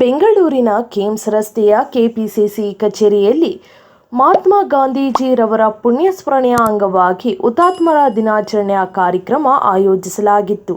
ಬೆಂಗಳೂರಿನ ಕೇಮ್ಸ್ ರಸ್ತೆಯ ಕೆಪಿಸಿಸಿ ಕಚೇರಿಯಲ್ಲಿ ಮಹಾತ್ಮ ಗಾಂಧೀಜಿರವರ ಪುಣ್ಯಸ್ಮರಣೆಯ ಅಂಗವಾಗಿ ಹುತಾತ್ಮರ ದಿನಾಚರಣೆಯ ಕಾರ್ಯಕ್ರಮ ಆಯೋಜಿಸಲಾಗಿತ್ತು.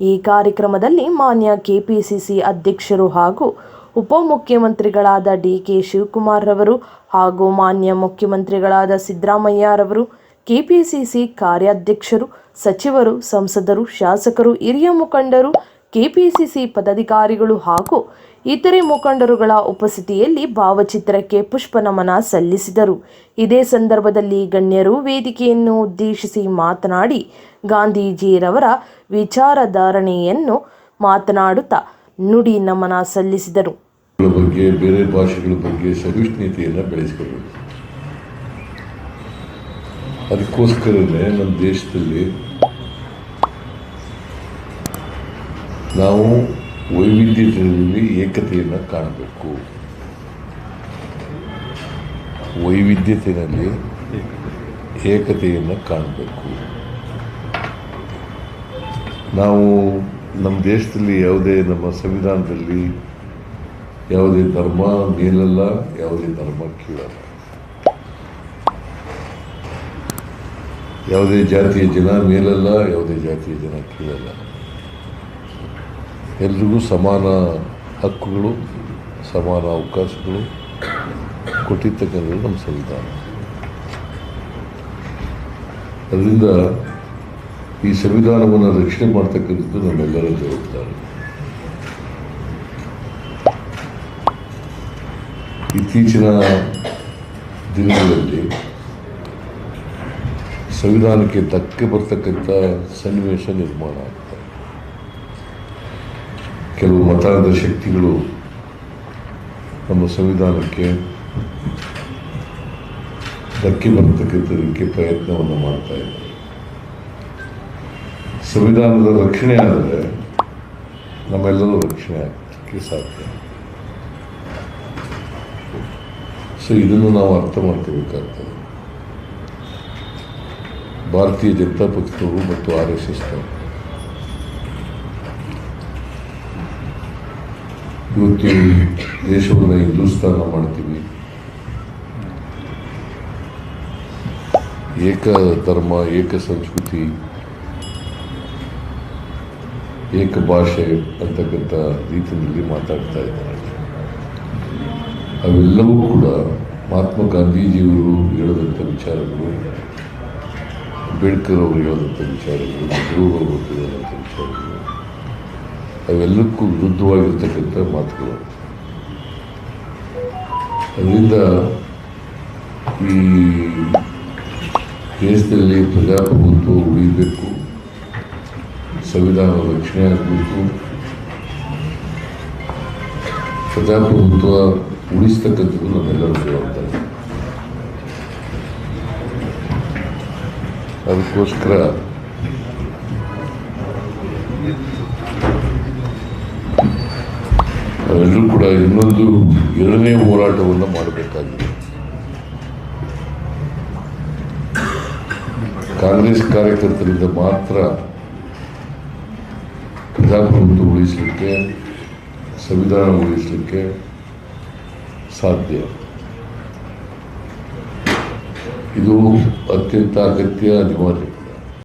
ಈ ಕಾರ್ಯಕ್ರಮದಲ್ಲಿ ಮಾನ್ಯ ಕೆಪಿಸಿಸಿ ಅಧ್ಯಕ್ಷರು ಹಾಗೂ ಉಪಮುಖ್ಯಮಂತ್ರಿಗಳಾದ ಡಿ ಕೆ ಶಿವಕುಮಾರ್ ರವರು ಹಾಗೂ ಮಾನ್ಯ ಮುಖ್ಯಮಂತ್ರಿಗಳಾದ ಸಿದ್ದರಾಮಯ್ಯರವರು, ಕೆಪಿಸಿಸಿ ಕಾರ್ಯಾಧ್ಯಕ್ಷರು, ಸಚಿವರು, ಸಂಸದರು, ಶಾಸಕರು, ಹಿರಿಯ ಮುಖಂಡರು, ಕೆಪಿಸಿಸಿ ಪದಾಧಿಕಾರಿಗಳು ಹಾಗೂ ಇತರೆ ಮುಖಂಡರುಗಳ ಉಪಸ್ಥಿತಿಯಲ್ಲಿ ಭಾವಚಿತ್ರಕ್ಕೆ ಪುಷ್ಪ ನಮನ ಸಲ್ಲಿಸಿದರು. ಇದೇ ಸಂದರ್ಭದಲ್ಲಿ ಗಣ್ಯರು ವೇದಿಕೆಯನ್ನು ಉದ್ದೇಶಿಸಿ ಮಾತನಾಡಿ ಗಾಂಧೀಜಿರವರ ವಿಚಾರಧಾರಣೆಯನ್ನು ಮಾತನಾಡುತ್ತಾ ನುಡಿ ನಮನ ಸಲ್ಲಿಸಿದರು. ಬಗ್ಗೆ, ಬೇರೆ ಭಾಷೆಗಳ ಬಗ್ಗೆ ಸಹಿಷ್ಣುತೆಯನ್ನು ಬೆಳೆಸಿಕೊಳ್ಳಬೇಕು ಅದಕ್ಕೋಸ್ಕರನೇ ನಮ್ಮ ದೇಶದಲ್ಲಿ ನಾವು ವೈವಿಧ್ಯತೆಯಲ್ಲಿ ಏಕತೆಯನ್ನು ಕಾಣಬೇಕು. ವೈವಿಧ್ಯತೆಯಲ್ಲಿ ಏಕತೆಯನ್ನು ಕಾಣಬೇಕು. ನಾವು ನಮ್ಮ ದೇಶದಲ್ಲಿ ಯಾವುದೇ ನಮ್ಮ ಸಂವಿಧಾನದಲ್ಲಿ ಯಾವುದೇ ಧರ್ಮ ಮೇಲಲ್ಲ, ಯಾವುದೇ ಧರ್ಮ ಕೀಳಲ್ಲ. ಯಾವುದೇ ಜಾತಿಯ ಜನ ಮೇಲಲ್ಲ, ಯಾವುದೇ ಜಾತಿಯ ಜನ ಕೀಳಲ್ಲ. ಎಲ್ರಿಗೂ ಸಮಾನ ಹಕ್ಕುಗಳು, ಸಮಾನ ಅವಕಾಶಗಳು ಕೊಟ್ಟಿರ್ತಕ್ಕಂಥದ್ದು ನಮ್ಮ ಸಂವಿಧಾನ. ಅದರಿಂದ ಈ ಸಂವಿಧಾನವನ್ನು ರಕ್ಷಣೆ ಮಾಡ್ತಕ್ಕಂಥದ್ದು ನಮ್ಮೆಲ್ಲರ ಜವಾಬ್ದಾರಿ. ಇತ್ತೀಚಿನ ದಿನಗಳಲ್ಲಿ ಸಂವಿಧಾನಕ್ಕೆ ಧಕ್ಕೆ ಬರ್ತಕ್ಕಂಥ ಸನ್ನಿವೇಶ ನಿರ್ಮಾಣ ಕೆಲವು ಮತಾಂಧ ಶಕ್ತಿಗಳು ನಮ್ಮ ಸಂವಿಧಾನಕ್ಕೆ ಧಕ್ಕೆ ಬರ್ತಕ್ಕಂಥದಕ್ಕೆ ಪ್ರಯತ್ನವನ್ನು ಮಾಡ್ತಾ ಇದ್ದಾರೆ. ಸಂವಿಧಾನದ ರಕ್ಷಣೆ ಆದರೆ ನಮ್ಮೆಲ್ಲರೂ ರಕ್ಷಣೆ ಆಗಲಿಕ್ಕೆ ಸಾಧ್ಯ. ಸೊ ಇದನ್ನು ನಾವು ಅರ್ಥ ಮಾಡ್ಕೋಬೇಕಾಗ್ತದೆ. ಭಾರತೀಯ ಜನತಾ ಪಕ್ಷದವರು ಮತ್ತು ಆರ್ ಎಸ್ ಎಸ್ನವರು ಇವತ್ತು ದೇಶವನ್ನು ಹಿಂದೂಸ್ತಾನ ಮಾಡ್ತೀವಿ. ಏಕ ಧರ್ಮ, ಏಕ ಸಂಸ್ಕೃತಿ, ಏಕ ಭಾಷೆ ಅಂತಕ್ಕಂಥ ರೀತಿಯಲ್ಲಿ ಮಾತಾಡ್ತಾ ಇದ್ದಾರೆ. ಅವೆಲ್ಲವೂ ಕೂಡ ಮಹಾತ್ಮ ಗಾಂಧೀಜಿಯವರು ಹೇಳಿದಂಥ ವಿಚಾರಗಳು, ಅಂಬೇಡ್ಕರ್ ಅವರು ಹೇಳದಂಥ ವಿಚಾರಗಳು, ನೆಹರು ಹೇಳದಂಥ ವಿಚಾರಗಳು. ಅವೆಲ್ಲಕ್ಕೂ ವಿರುದ್ಧವಾಗಿರ್ತಕ್ಕಂಥ ಮಾತುಗಳು. ಅದರಿಂದ ಈ ದೇಶದಲ್ಲಿ ಪ್ರಜಾಪ್ರಭುತ್ವ ಉಳಿಬೇಕು, ಸಂವಿಧಾನ ರಕ್ಷಣೆ ಆಗಬೇಕು, ಪ್ರಜಾಪ್ರಭುತ್ವ ಉಳಿಸ್ತಕ್ಕಂಥದ್ದು ನಮ್ಮೆಲ್ಲರೂ ಜವಾಬ್ದಾರಿ. ಅದಕ್ಕೋಸ್ಕರ ನಾವೆಲ್ಲರೂ ಕೂಡ ಇನ್ನೊಂದು ಎರಡನೇ ಹೋರಾಟವನ್ನು ಮಾಡಬೇಕಾಗಿದೆ. ಕಾಂಗ್ರೆಸ್ ಕಾರ್ಯಕರ್ತರಿಂದ ಮಾತ್ರ ಪ್ರಜಾಪ್ರಭುತ್ವ ಉಳಿಸಲಿಕ್ಕೆ, ಸಂವಿಧಾನ ಉಳಿಸಲಿಕ್ಕೆ ಸಾಧ್ಯ. ಇದು ಅತ್ಯಂತ ಅಗತ್ಯ ಅನಿವಾರ್ಯ.